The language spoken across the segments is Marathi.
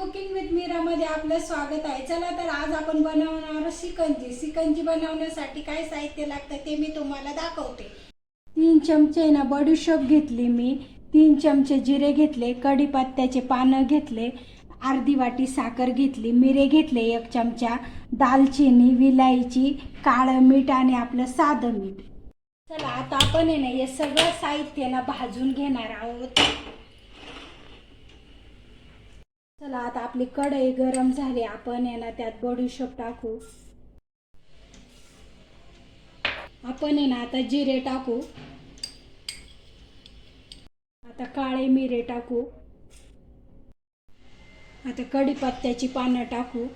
कुकिंग विथ मीरामध्ये आपलं स्वागत आहे. चला तर आज आपण बनवणार सिकंजी सिकंजी बनवण्यासाठी काय साहित्य लागतं ते मी तुम्हाला दाखवते. तीन चमचे ना बडीशोप घेतली मी. तीन चमचे जिरे घेतले कढीपत्त्याचे पानं घेतले अर्धी वाटी साखर घेतली मिरे घेतले एक चमचा दालचिनी विलायची काळं मीठ आणि आपलं साधं मीठ. चला आता आपण आहे ना हे सगळं साहित्य ना भाजून घेणार आहोत. चला आता आपली कढई गरम झाली. आपण आहे ना त्यात बडीशोप टाकू. आपण आहे ना आता जिरे टाकू. आता काळे मिरे टाकू. आता कढीपत्त्याची पानं टाकू.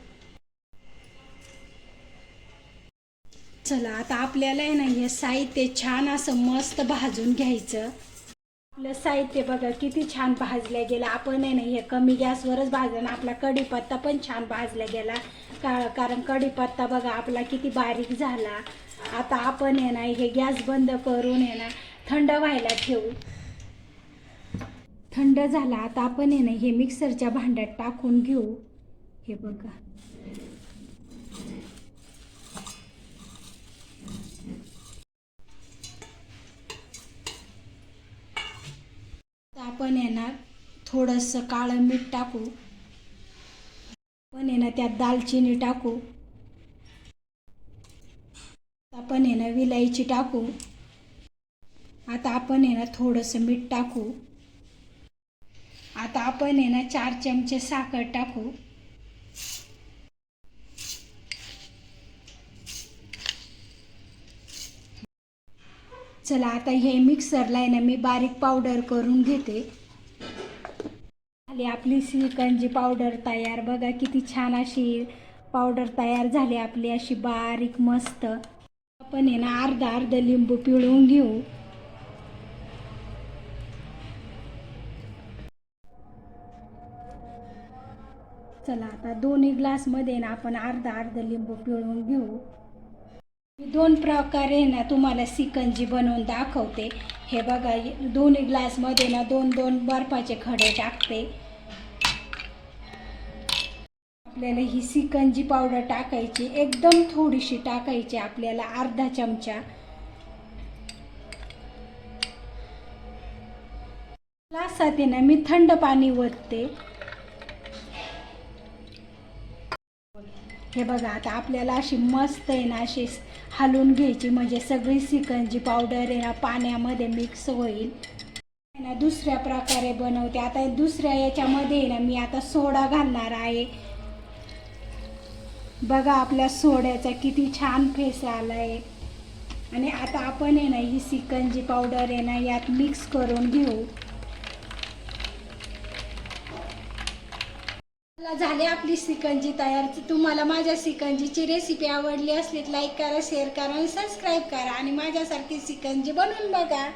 चला आता आपल्याला आहे ना हे साहित्य छान असं मस्त भाजून घ्यायचं. आपलं साहित्य बघा किती छान भाजलं गेलं. आपण आहे ना हे कमी गॅसवरच भाजलं. आपला कढीपत्ता पण छान भाजला गेला. का कारण कढीपत्ता बघा आपला किती बारीक झाला. आता आपण आहे ना हे गॅस बंद करून आहे ना थंड व्हायला ठेवू. थंड झाला आता आपण आहे ना हे मिक्सरच्या भांड्यात टाकून घेऊ. हे बघा. आपण आहे ना थोडंसं काळं मीठ टाकू. आपण आहे ना त्यात दालचिनी टाकू. आपण आहे ना विलायची टाकू. आता आपण आहे ना थोडंसं मीठ टाकू. आता आपण आहे ना चार चमचे साखर टाकू. चला आता हे मिक्सरला आहे ना मी बारीक पावडर करून घेते. झाली आपली श्रीकंजी पावडर तयार. बघा किती छान अशी पावडर तयार झाली आपली अशी बारीक मस्त. आपण आहे ना अर्धा अर्धा लिंबू पिळून घेऊ. चला आता दोन्ही ग्लासमध्ये ना आपण अर्धा अर्धा लिंबू पिळून घेऊ. मी दोन प्रकारे ना तुम्हाला सिकंजी बनवून दाखवते. हे बघा दोन्ही ग्लासमध्ये ना दोन दोन बर्फाचे खडे टाकते. आपल्याला ही सिकंजी पावडर टाकायची एकदम थोडीशी टाकायची आपल्याला अर्धा चमचा. ग्लासात ना मी थंड पाणी ओतते. हे बघा आता आपल्याला अशी मस्त आहे ना अशी हलवून घ्यायची म्हणजे सगळी सिकंजी पावडर आहे ना पाण्यामध्ये मिक्स होईल. आहे ना दुसऱ्या प्रकारे बनवते. आता दुसऱ्या याच्यामध्ये आहे ना मी आता सोडा घालणार आहे. बघा आपल्या सोड्याचा किती छान फेस आला आहे आणि आता आपण आहे ना ही सिकंजी पावडर आहे ना यात मिक्स करून घेऊ. झाली आपली सिकंजी तयार. तुम्हाला माझ्या सिकंजीची रेसिपी आवडली असली लाईक करा शेअर करा आणि सबस्क्राईब करा. आणि माझ्यासारखी सिकंजी बनवून बघा.